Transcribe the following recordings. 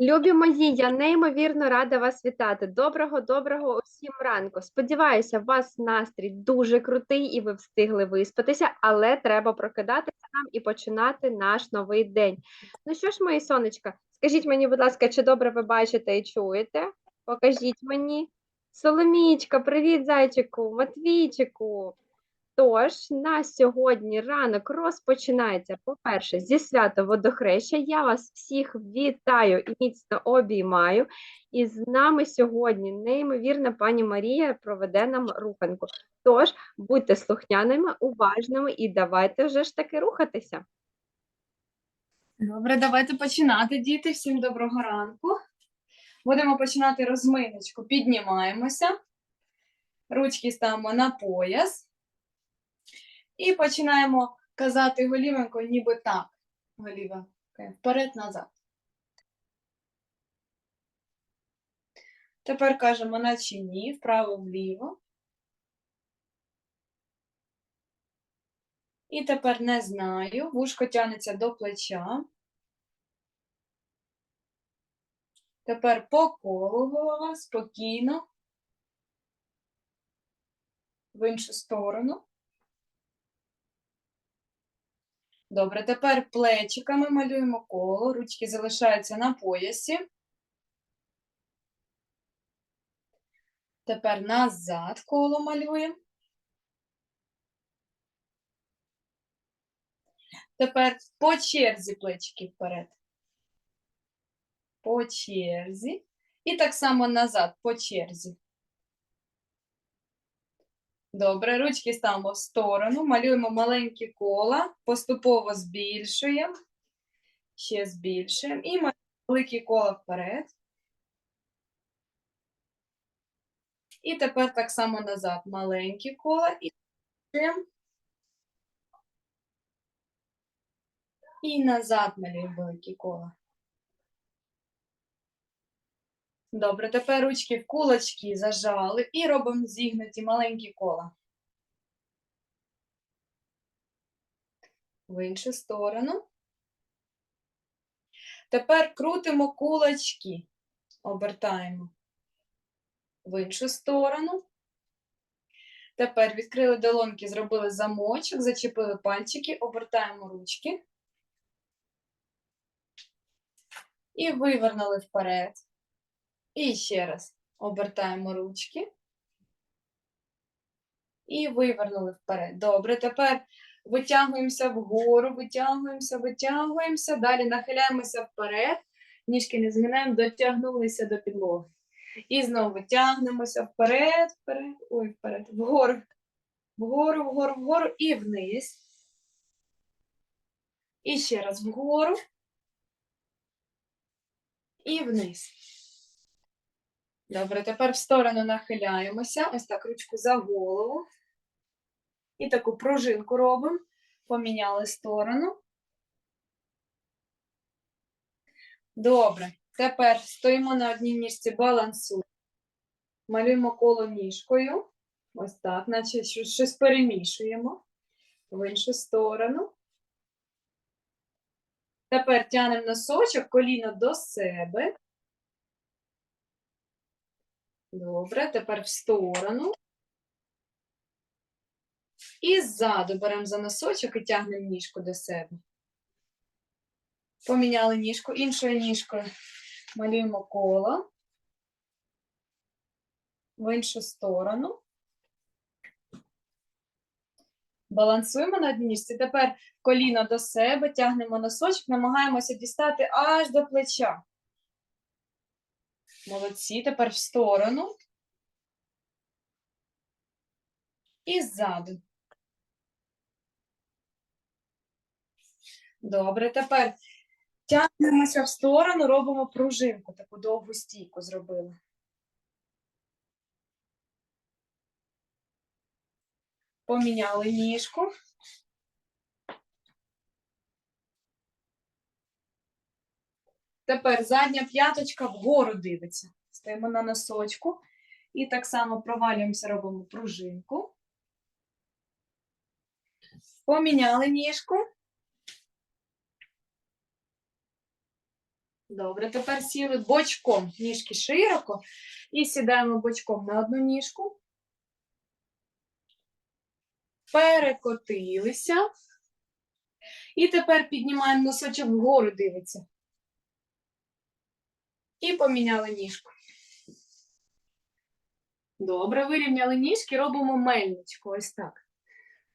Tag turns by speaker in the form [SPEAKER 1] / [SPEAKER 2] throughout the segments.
[SPEAKER 1] Любі мої, я неймовірно рада вас вітати. Доброго, доброго усім ранку. Сподіваюся, у вас настрій дуже крутий і ви встигли виспатися, але треба прокидатися нам і починати наш новий день. Ну що ж, мої сонечка, скажіть мені, будь ласка, чи добре ви бачите і чуєте? Покажіть мені. Соломічка, привіт, зайчику, Матвійчику. Тож на сьогодні ранок розпочинається, по-перше, зі свята водохреща. Я вас всіх вітаю і міцно обіймаю. І з нами сьогодні неймовірна пані Марія проведе нам руханку. Тож будьте слухняними, уважними і давайте вже ж таки рухатися.
[SPEAKER 2] Добре, давайте починати, діти. Всім доброго ранку. Будемо починати розминочку. Піднімаємося, ручки ставимо на пояс. І починаємо казати голівенько, ніби так. Голіва. Вперед-назад. Тепер кажемо наче ні, вправо-вліво. І тепер не знаю. Вушко тягнеться до плеча. Тепер по колу голова, спокійно. В іншу сторону. Добре, тепер плечиками малюємо коло, ручки залишаються на поясі. Тепер назад коло малюємо. Тепер по черзі плечики вперед. По черзі. І так само назад, по черзі. Добре, ручки ставимо в сторону, малюємо маленькі кола, поступово збільшуємо, ще збільшуємо і малюємо великі кола вперед. І тепер так само назад, маленькі кола і збільшуємо. І назад малюємо великі кола. Добре, тепер ручки в кулачки зажали і робимо зігнуті маленькі кола. В іншу сторону. Тепер крутимо кулачки. Обертаємо в іншу сторону. Тепер відкрили долоньки, зробили замочок, зачепили пальчики, обертаємо ручки. І вивернули вперед. І ще раз обертаємо ручки. І вивернули вперед. Добре, тепер витягуємося вгору, витягуємося, витягуємося. Далі нахиляємося вперед. Ніжки не згинаємо, дотягнулися до підлоги. І знову витягнемося вперед, вперед, ой, вперед, вгору, вгору, вгору, вгору і вниз. І ще раз вгору. І вниз. Добре, тепер в сторону нахиляємося. Ось так, ручку за голову. І таку пружинку робимо. Поміняли сторону. Добре. Тепер стоїмо на одній ніжці, балансуємо. Малюємо коло ніжкою. Ось так, наче щось перемішуємо в іншу сторону. Тепер тянемо носочок, коліно до себе. Добре, тепер в сторону. І ззаду беремо за носочок і тягнемо ніжку до себе. Поміняли ніжку. Іншою ніжкою малюємо коло. В іншу сторону. Балансуємо на одній ніжці. Тепер коліно до себе, тягнемо носочок, намагаємося дістати аж до плеча. Молодці, тепер в сторону. І ззаду. Добре, тепер тягнемося в сторону, робимо пружинку, таку довгу стійку зробили. Поміняли ніжку. Тепер задня п'яточка вгору дивиться. Стоїмо на носочку. І так само провалюємося, робимо пружинку. Поміняли ніжку. Добре, тепер сіли бочком, ніжки широко. І сідаємо бочком на одну ніжку. Перекотилися. І тепер піднімаємо носочок вгору, дивиться. І поміняли ніжку. Добре, вирівняли ніжки, робимо мельничку. Ось так.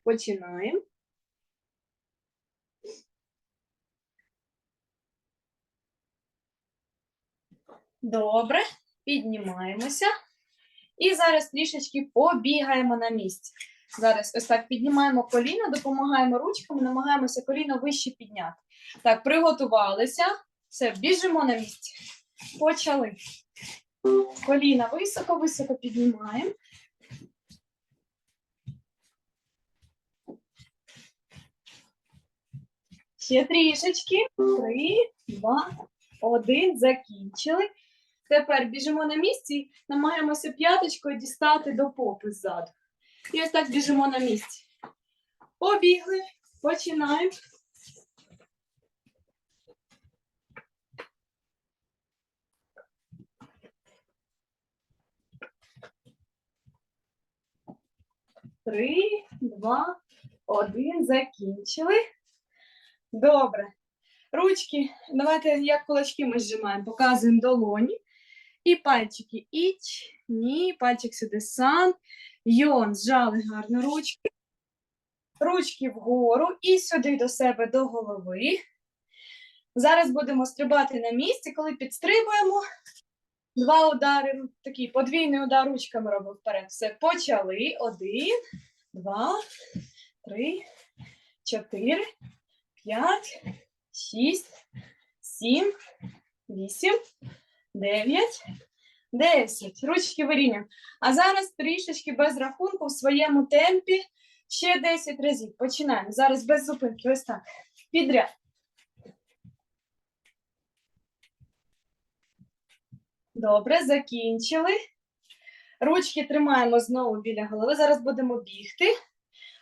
[SPEAKER 2] Починаємо. Добре, піднімаємося. І зараз трішечки побігаємо на місці. Зараз ось так піднімаємо коліна, допомагаємо ручками, намагаємося коліно вище підняти. Так, приготувалися. Все, біжимо на місці. Почали. Коліна високо-високо піднімаємо. Ще трішечки. Три, два, один. Закінчили. Тепер біжимо на місці, намагаємося п'яточкою дістати до попи ззаду. І ось так біжимо на місці. Побігли, починаємо. Три, два, один. Закінчили. Добре. Ручки, давайте як кулачки ми зжимаємо. Показуємо долоні. І пальчики іч, ні, пальчик сюди сан. Йон, зжали гарно ручки. Ручки вгору і сюди до себе до голови. Зараз будемо стрибати на місці, коли підстрибуємо. Два удари, такий подвійний удар ручками робимо вперед. Все, почали. Один, два, три, чотири, п'ять, шість, сім, вісім, дев'ять, десять. Ручки вирівнюємо. А зараз трішечки без рахунку в своєму темпі ще 10 разів. Починаємо. Зараз без зупинки. Ось так. Підряд. Добре, закінчили. Ручки тримаємо знову біля голови. Зараз будемо бігти.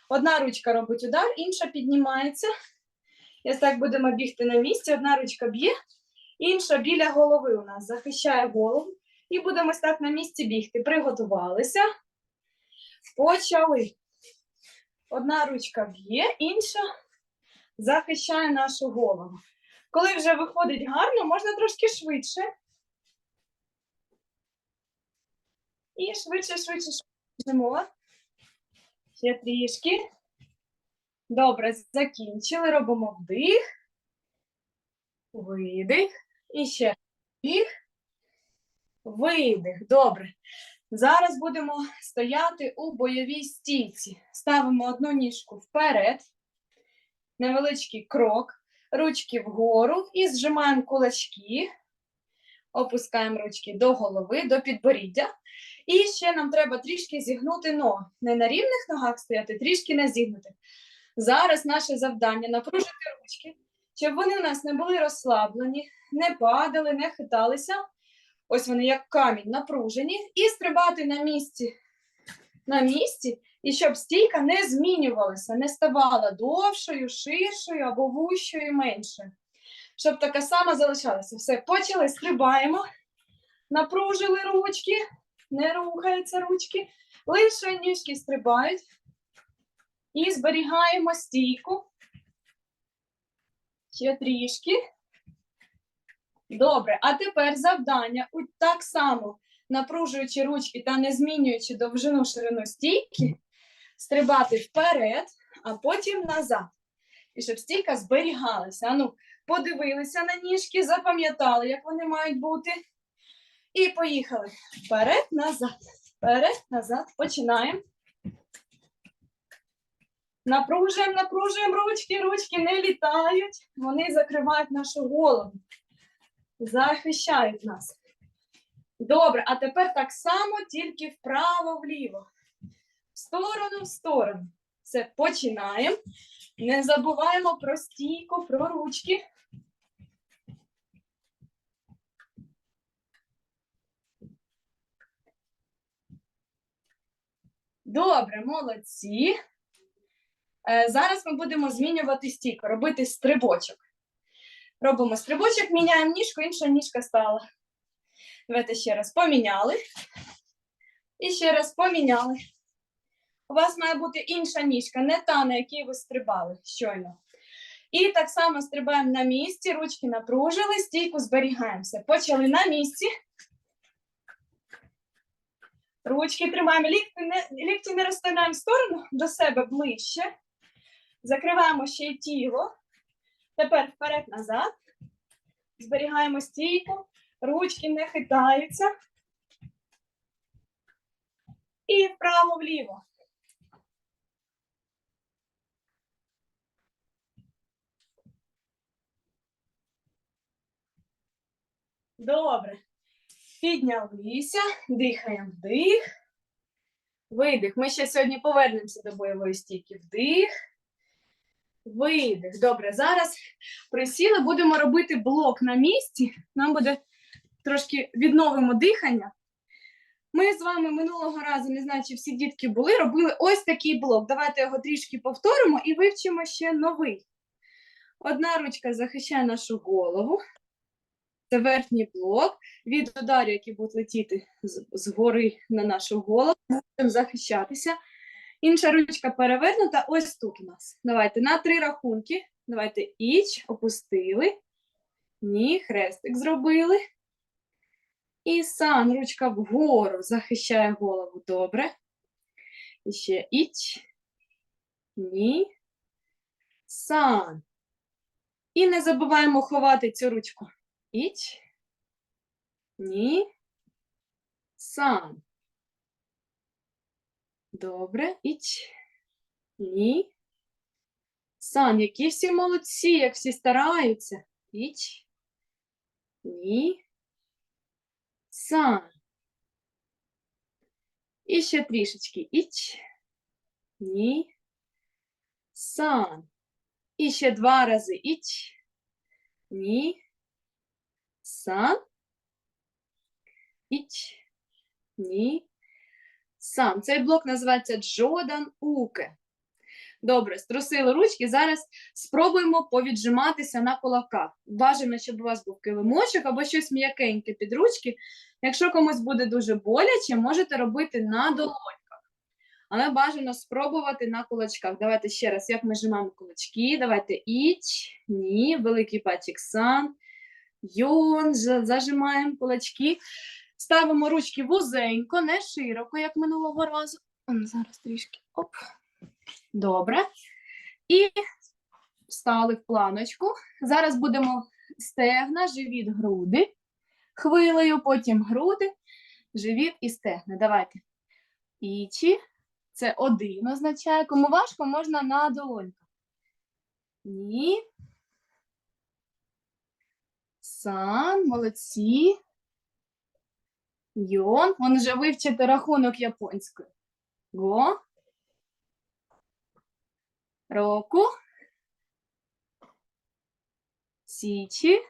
[SPEAKER 2] Одна ручка робить удар, інша піднімається. І ось так будемо бігти на місці. Одна ручка б'є, інша біля голови у нас захищає голову. І будемо так на місці бігти. Приготувалися. Почали. Одна ручка б'є, інша захищає нашу голову. Коли вже виходить гарно, можна трошки швидше. І швидше, швидше, швидше. Ще трішки. Добре, закінчили. Робимо вдих, видих. І ще вдих, видих. Добре. Зараз будемо стояти у бойовій стійці. Ставимо одну ніжку вперед, невеличкий крок, ручки вгору і зжимаємо кулачки. Опускаємо ручки до голови, до підборіддя. І ще нам треба трішки зігнути ноги. Не на рівних ногах стояти, трішки на зігнутих. Зараз наше завдання напружити ручки, щоб вони у нас не були розслаблені, не падали, не хиталися. Ось вони як камінь напружені, і стрибати на місці. На місці, і щоб стійка не змінювалася, не ставала довшою, ширшою або вущою, меншою. Щоб така сама залишалася. Все, почали, стрибаємо, напружили ручки, не рухаються ручки, лише ніжки стрибають. І зберігаємо стійку. Ще трішки. Добре, а тепер завдання так само, напружуючи ручки та не змінюючи довжину ширину стійки, стрибати вперед, а потім назад. І щоб стійка зберігалася. Ану, подивилися на ніжки, запам'ятали, як вони мають бути. І поїхали. Вперед, назад. Вперед, назад. Починаємо. Напружуємо, напружуємо ручки, ручки не літають. Вони закривають нашу голову захищають нас. Добре, а тепер так само, тільки вправо-вліво. В сторону, в сторону. Все, починаємо. Не забуваємо про стійку, про ручки. Добре, молодці. Е, зараз ми будемо змінювати стійку, робити стрибочок. Робимо стрибочок, міняємо ніжку, інша ніжка стала. Давайте ще раз поміняли. І ще раз поміняли. У вас має бути інша ніжка, не та, на якій ви стрибали щойно. І так само стрибаємо на місці, ручки напружили, стійку зберігаємося. Почали на місці. Ручки тримаємо, лікті не, лікті не розставляємо в сторону до себе ближче. Закриваємо ще й тіло. Тепер вперед-назад. Зберігаємо стійку, ручки не хитаються. І вправо-вліво. Добре. Піднялися, дихаємо вдих. Видих. Ми ще сьогодні повернемося до бойової стійки. Вдих. Видих. Добре, зараз присіли, будемо робити блок на місці. Нам буде трошки відновимо дихання. Ми з вами минулого разу, не знаю, чи всі дітки були, робили ось такий блок. Давайте його трішки повторимо і вивчимо ще новий. Одна ручка захищає нашу голову, це верхній блок від ударів, які будуть летіти згори на нашу голову, будемо захищатися. Інша ручка перевернута. Ось тут у нас. Давайте на три рахунки. Давайте іч, опустили. Ні, хрестик зробили. І сан, ручка вгору захищає голову добре. І ще іч. Ні. Сан. І не забуваємо ховати цю ручку ich, ні, сам. Добре, ich, ні, сан. Які всі молодці, як всі стараються. Ich, ні, сан. І ще трішечки. Ich, ні, сан. І ще два рази. Ich, ні, san іч ні Сам. Цей блок називається Джодан Уке. Добре, струсили ручки. Зараз спробуємо повіджиматися на кулаках. Бажано, щоб у вас був килимочок або щось м'якеньке під ручки. Якщо комусь буде дуже боляче, можете робити на долоньках. Але бажано спробувати на кулачках. Давайте ще раз, як ми жимаємо кулачки. Давайте іч, ні, великий пачик сан, Йон, зажимаємо кулачки, ставимо ручки вузенько, не широко, як минулого разу. Ну, зараз трішки оп. Добре. І встали в планочку. Зараз будемо стегна, живіт, груди. Хвилею, потім груди, живіт і стегна. Давайте. Ічі. Це один означає. Кому важко можна на долоньках. Ні сан, молодці. Йон. Он вже вивчити рахунок японською. Го. Року. Січі.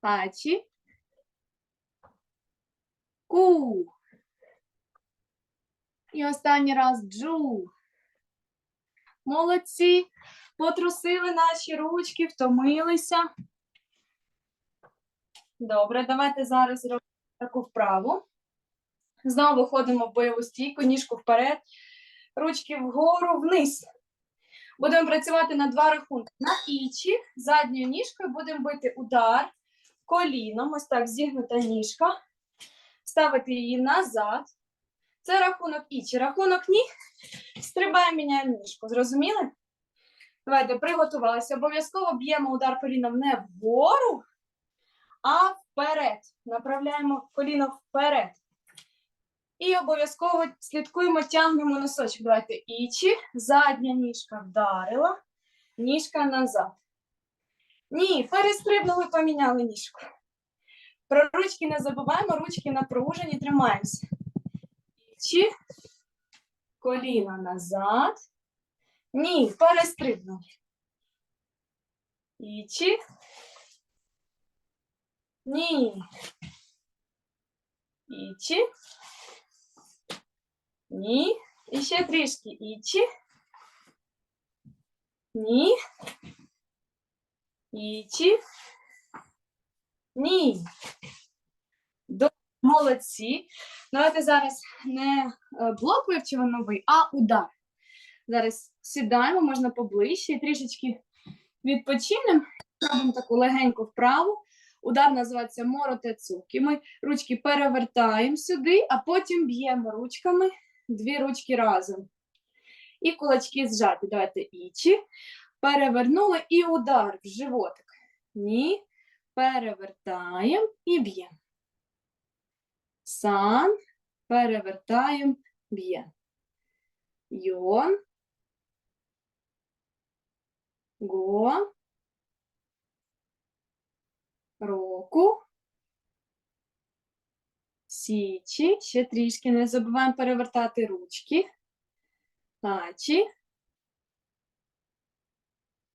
[SPEAKER 2] Пачі. Ку. І останній раз джу. Молодці. Потрусили наші ручки, втомилися. Добре, давайте зараз зробимо таку вправу. Знову ходимо в бойову стійку, ніжку вперед, ручки вгору, вниз. Будемо працювати на два рахунки. На ічі, задньою ніжкою будемо бити удар коліном. Ось так зігнута ніжка. Ставити її назад. Це рахунок і чи рахунок ні. Стрибаємо, міняємо ніжку. Зрозуміли? Давайте приготувалися. Обов'язково б'ємо удар коліном не вгору, а вперед. Направляємо коліно вперед. І обов'язково слідкуємо, тягнемо носочок. Давайте ічі. Задня ніжка вдарила, ніжка назад. Ні, перестрибнули, поміняли ніжку. Про ручки не забуваємо, ручки напружені, тримаємося плечі, коліна назад. Ні, перестрибнув. Ічі. Ні. Ічі. Ні. І ще трішки ічі. Ні. Ічі. Ні. Добре молодці. Давайте зараз не е, блок вивчимо новий, а удар. Зараз сідаємо, можна поближче і трішечки відпочинемо. Робимо таку легеньку вправу. Удар називається моротецуки. Ми ручки перевертаємо сюди, а потім б'ємо ручками дві ручки разом. І кулачки зжаті. Давайте ічі. Перевернули і удар в животик. Ні. Перевертаємо і б'ємо. Сан. Перевертаємо, б'ємо. Йон. Го. Року. Січі. Ще трішки не забуваємо перевертати ручки. Тачі.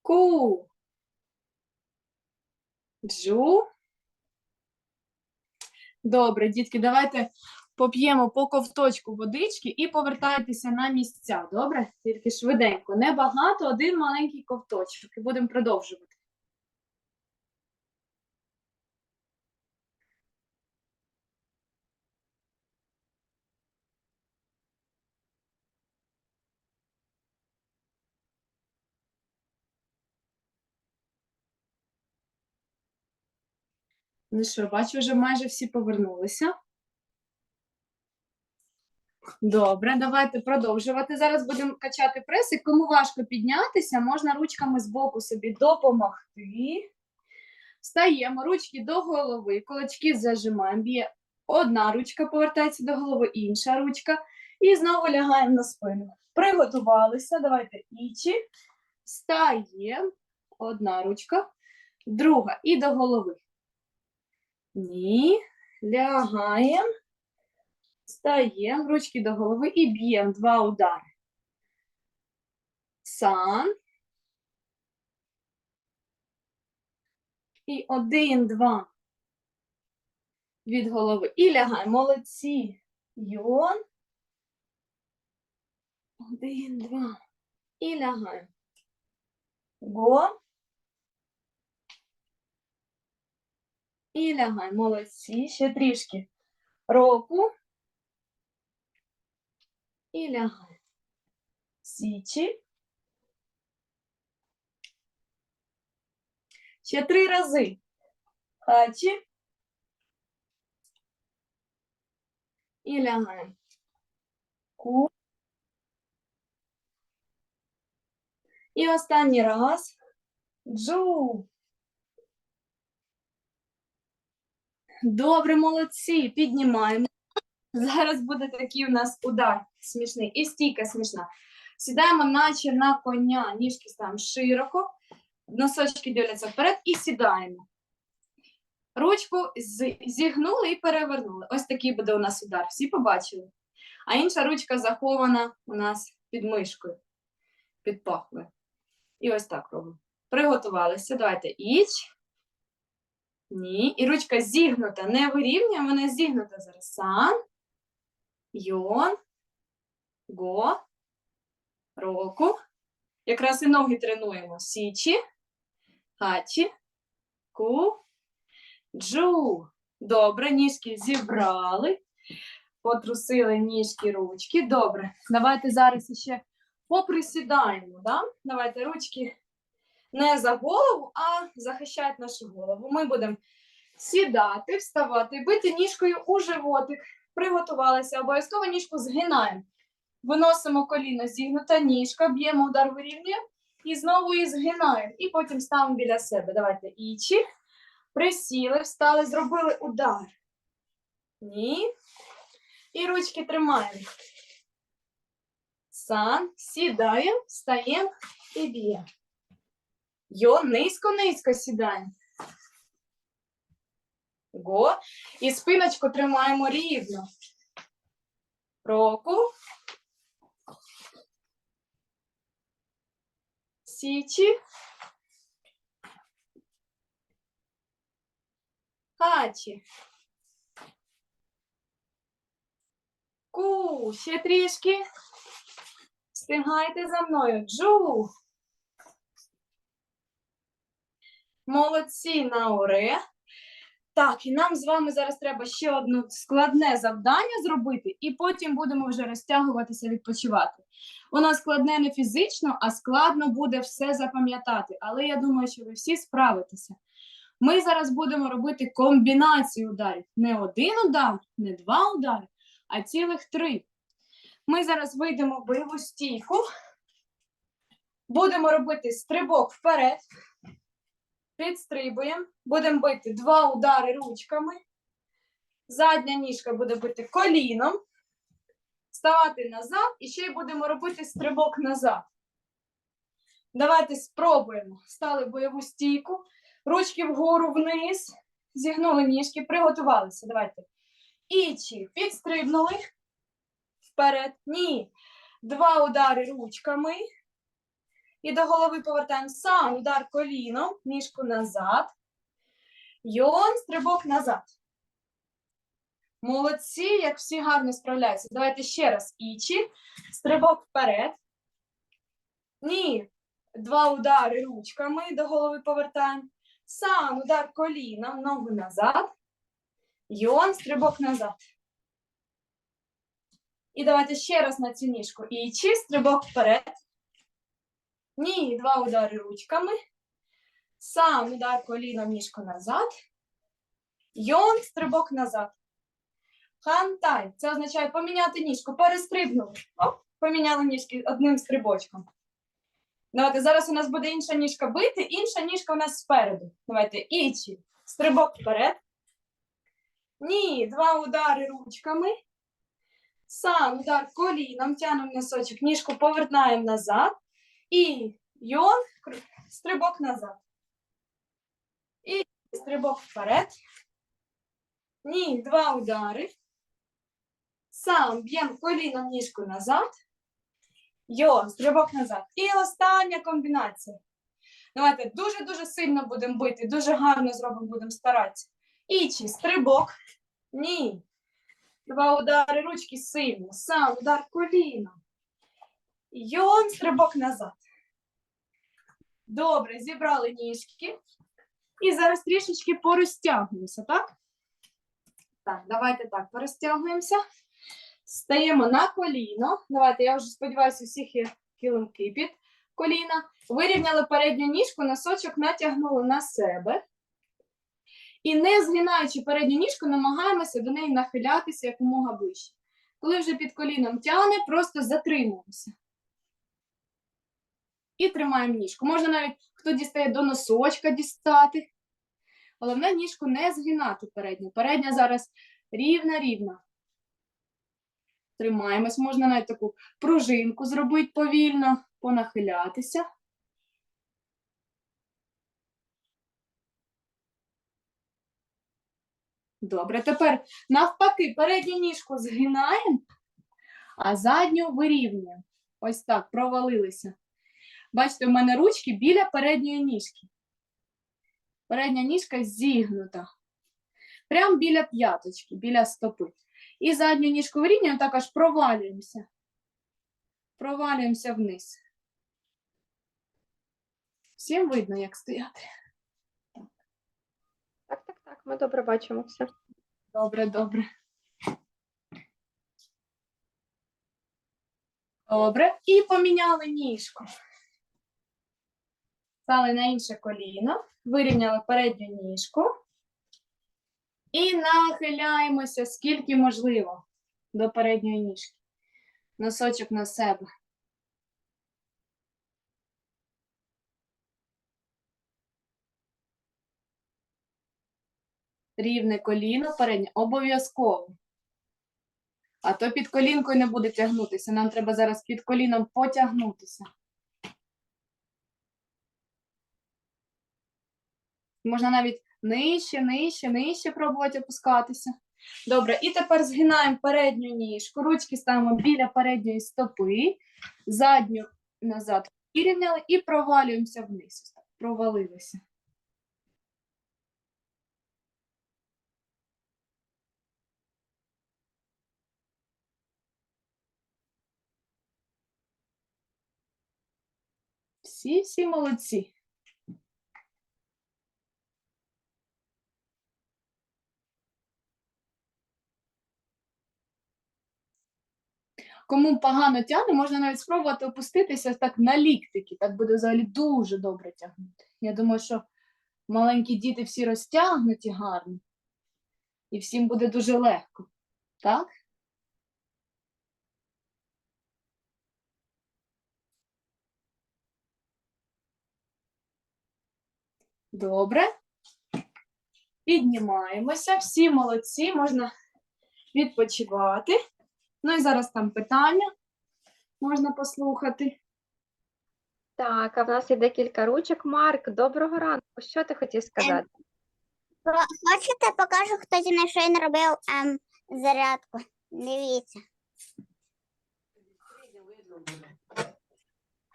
[SPEAKER 2] Ку. Джу. Добре, дітки, давайте поп'ємо по ковточку водички і повертайтеся на місця. Добре? Тільки швиденько. Небагато, один маленький ковточок. І будемо продовжувати. Ну що, бачу, вже майже всі повернулися. Добре, давайте продовжувати. Зараз будемо качати преси. Кому важко піднятися, можна ручками з боку собі допомогти. Встаємо, ручки до голови, кулачки зажимаємо. Б'є одна ручка, повертається до голови, інша ручка. І знову лягаємо на спину. Приготувалися. Давайте ічі. Встаємо. Одна ручка, друга і до голови. Ні. Лягаємо. Стаємо, ручки до голови і б'ємо два удари. Сан. І один, два. Від голови. І лягаємо. Молодці. Йон. Один, два. І лягаємо. Го. І лягаємо. Молодці. Ще трішки. Року. І лягаємо. Січі. Ще три рази. Хачі. І лягаємо. Ку. І останній раз. Джу. Добре, молодці. Піднімаємо. Зараз буде такий у нас удар смішний і стійка смішна. Сідаємо, наче на коня, ніжки ставимо широко, носочки дивляться вперед і сідаємо. Ручку зігнули і перевернули. Ось такий буде у нас удар. Всі побачили. А інша ручка захована у нас під мишкою, під пахвою. І ось так робимо. Приготувалися. Давайте іч. Ні. І ручка зігнута. Не вирівнює, вона зігнута зараз. Сан. Йон. Го. Року. Якраз і ноги тренуємо. Січі. Хачі. Ку. Джу. Добре, ніжки зібрали. Потрусили ніжки, ручки. Добре. Давайте зараз ще поприсідаємо. Да? Давайте ручки не за голову, а захищають нашу голову. Ми будемо сідати, вставати, бити ніжкою у животик. Приготувалися. Обов'язково ніжку згинаємо. Виносимо коліно, зігнута ніжка, б'ємо удар вирівнюємо і знову її згинаємо. І потім ставимо біля себе. Давайте ічі. Присіли, встали, зробили удар. Ні. І ручки тримаємо. Сан, сідаємо, встаємо і б'ємо. Йо, низько-низько сідаємо. Го. І спиночку тримаємо рівно. Року. Січі. Хачі. Ку. Ще трішки. Встигайте за мною. Джу. Молодці на уре. Так, і нам з вами зараз треба ще одне складне завдання зробити, і потім будемо вже розтягуватися, відпочивати. Воно складне не фізично, а складно буде все запам'ятати. Але я думаю, що ви всі справитеся. Ми зараз будемо робити комбінацію ударів. Не один удар, не два удари, а цілих три. Ми зараз вийдемо в бойову стійку. Будемо робити стрибок вперед. Підстрибуємо. Будемо бити два удари ручками. Задня ніжка буде бити коліном. Ставати назад і ще й будемо робити стрибок назад. Давайте спробуємо. Стали в бойову стійку. Ручки вгору вниз. Зігнули ніжки, приготувалися. Давайте. Ічі. Підстрибнули. Вперед. Ні. Два удари ручками. І до голови повертаємо сам удар коліном, ніжку назад. Йон, стрибок назад. Молодці, як всі гарно справляються. Давайте ще раз. Ічі. Стрибок вперед. Ні. Два удари ручками до голови повертаємо. Сам удар коліном, ногу назад. Йон, стрибок назад. І давайте ще раз на цю ніжку. Ічі, стрибок вперед. Ні, два удари ручками. Сам удар коліном, ніжку назад. Йон, стрибок назад. Хантай. Це означає поміняти ніжку. Перестрибнули. Оп, поміняли ніжки одним стрибочком. Давайте зараз у нас буде інша ніжка бити, інша ніжка у нас спереду. Давайте ічі. Стрибок вперед. Ні, два удари ручками. Сам удар коліном, тянемо носочок, ніжку повертаємо назад. І йон, стрибок назад. І стрибок вперед. Ні, два удари. Сам б'ємо коліном ніжку назад. Йон, стрибок назад. І остання комбінація. Давайте дуже-дуже сильно будемо бити, дуже гарно зробимо, будемо старатися. Ічі, стрибок. Ні. Два удари ручки сильно. Сам удар коліном. Йон, стрибок назад. Добре, зібрали ніжки. І зараз трішечки порозтягуємося, так? Так, давайте так, порозтягуємося. Стаємо на коліно. Давайте, я вже сподіваюся, у всіх є килимки під коліна. Вирівняли передню ніжку, носочок натягнули на себе. І не згинаючи передню ніжку, намагаємося до неї нахилятися якомога ближче. Коли вже під коліном тягне, просто затримуємося. І тримаємо ніжку. Можна навіть хто дістає до носочка дістати. Головне ніжку не згинати передню. Передня зараз рівна-рівна. Тримаємось. Можна навіть таку пружинку зробити повільно, понахилятися. Добре, тепер навпаки, передню ніжку згинаємо, а задню вирівнюємо. Ось так, провалилися. Бачите, у мене ручки біля передньої ніжки. Передня ніжка зігнута. Прямо біля п'яточки, біля стопи. І задню ніжку вирівнюємо, також провалюємося. Провалюємося вниз. Всім видно, як стояти.
[SPEAKER 1] Так, так, так, ми добре бачимо все.
[SPEAKER 2] Добре, добре. Добре. І поміняли ніжку. Стали на інше коліно, вирівняли передню ніжку. І нахиляємося скільки можливо до передньої ніжки. Носочок на себе. Рівне коліно переднє обов'язково. А то під колінкою не буде тягнутися. Нам треба зараз під коліном потягнутися. Можна навіть нижче, нижче, нижче пробувати опускатися. Добре, і тепер згинаємо передню ніжку, ручки ставимо біля передньої стопи, задню назад вирівняли і провалюємося вниз. Провалилися. Всі, всі молодці. Кому погано тягне, можна навіть спробувати опуститися так на ліктики. Так буде взагалі дуже добре тягнути. Я думаю, що маленькі діти всі розтягнуті гарно, і всім буде дуже легко. Так? Добре. Піднімаємося, всі молодці, можна відпочивати. Ну і зараз там питання можна послухати.
[SPEAKER 1] Так, а в нас є декілька ручок. Марк, доброго ранку. Що ти хотів сказати?
[SPEAKER 3] Хочете, покажу, хто зі мною щойно робив ем, зарядку. Дивіться.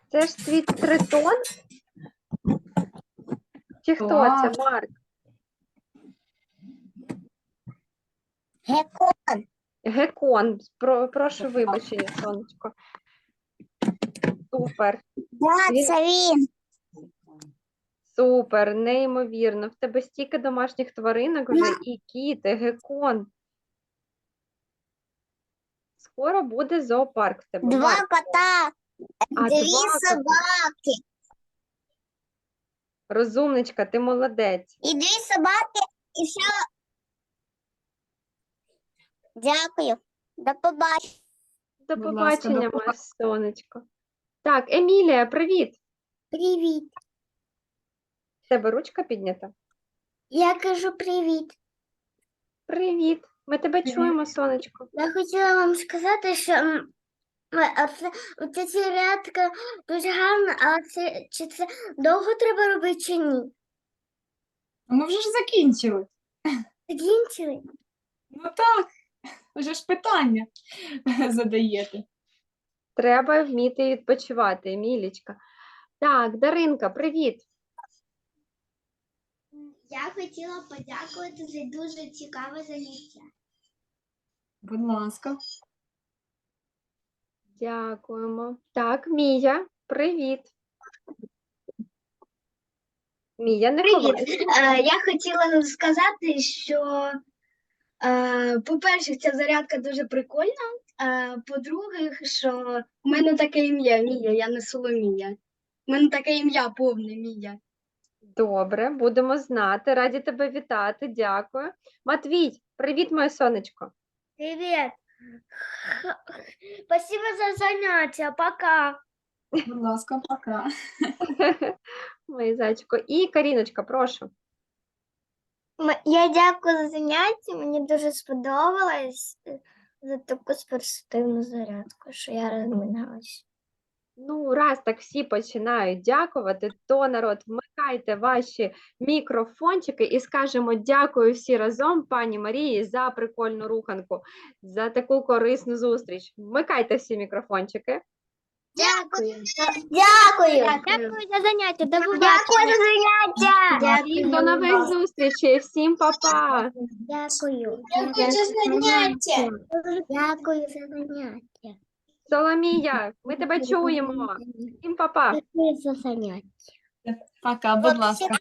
[SPEAKER 1] Це ж твій тритон? Чи хто це, Марк?
[SPEAKER 3] Гекон.
[SPEAKER 1] Гекон. Про, прошу вибачення, сонечко. Супер,
[SPEAKER 3] Да, це він.
[SPEAKER 1] супер, неймовірно. В тебе стільки домашніх тваринок вже і кіт, і гекон. Скоро буде зоопарк в тебе.
[SPEAKER 3] Два
[SPEAKER 1] Марк.
[SPEAKER 3] кота,
[SPEAKER 1] А,
[SPEAKER 3] дві
[SPEAKER 1] два кота.
[SPEAKER 3] собаки.
[SPEAKER 1] Розумничка, ти молодець.
[SPEAKER 3] І дві собаки, і ще. Дякую. До побачення.
[SPEAKER 1] До
[SPEAKER 2] Будь ласка, до
[SPEAKER 1] побачення, моє сонечко. Так, Емілія, привіт.
[SPEAKER 3] Привіт.
[SPEAKER 1] В тебе ручка піднята?
[SPEAKER 3] Я кажу привіт.
[SPEAKER 1] Привіт. Ми тебе
[SPEAKER 2] Привіт.
[SPEAKER 1] чуємо, сонечко.
[SPEAKER 3] Я хотіла вам сказати, що м, ми- оце, оця зарядка дуже гарна, а це, чи це довго треба робити чи ні?
[SPEAKER 2] Ми вже ж закінчили.
[SPEAKER 3] Закінчили?
[SPEAKER 2] Ну так, вже ж питання задаєте.
[SPEAKER 1] Треба вміти відпочивати, Емілічка. Так, Даринка, привіт.
[SPEAKER 3] Я хотіла подякувати за дуже цікаве заняття.
[SPEAKER 2] Будь ласка.
[SPEAKER 1] Дякуємо. Так, Мія, привіт. Мія, не
[SPEAKER 4] Привіт.
[SPEAKER 1] ховайся.
[SPEAKER 4] Е, Я хотіла сказати, що, по-перше, ця зарядка дуже прикольна. Е, По-друге, що в мене таке ім'я Мія, я не Соломія. У мене таке ім'я повне Мія.
[SPEAKER 1] Добре, будемо знати. Раді тебе вітати. Дякую. Матвій, привіт, моє сонечко.
[SPEAKER 3] Привіт. Спасибо за заняття. Пока.
[SPEAKER 2] Будь ласка, пока.
[SPEAKER 1] Моє зайчико. І Каріночка, прошу.
[SPEAKER 3] Я дякую за заняття. Мені дуже сподобалось е, за таку спортивну зарядку, що я розминалась.
[SPEAKER 1] Ну, раз так всі починають дякувати, то народ, вмикайте ваші мікрофончики і скажемо дякую всі разом, пані Марії, за прикольну руханку, за таку корисну зустріч. Вмикайте всі мікрофончики.
[SPEAKER 3] Дякую.
[SPEAKER 4] Дякую.
[SPEAKER 3] Дякую за заняття. До
[SPEAKER 4] Дякую за заняття.
[SPEAKER 1] Всім до нових зустрічей, всім па-па!
[SPEAKER 3] Дякую.
[SPEAKER 4] Дякую за заняття.
[SPEAKER 3] Дякую за заняття.
[SPEAKER 1] Соломія, ми тебе чуємо. Всім па-па!
[SPEAKER 3] Дякую за заняття.
[SPEAKER 2] Пока, будь ласка.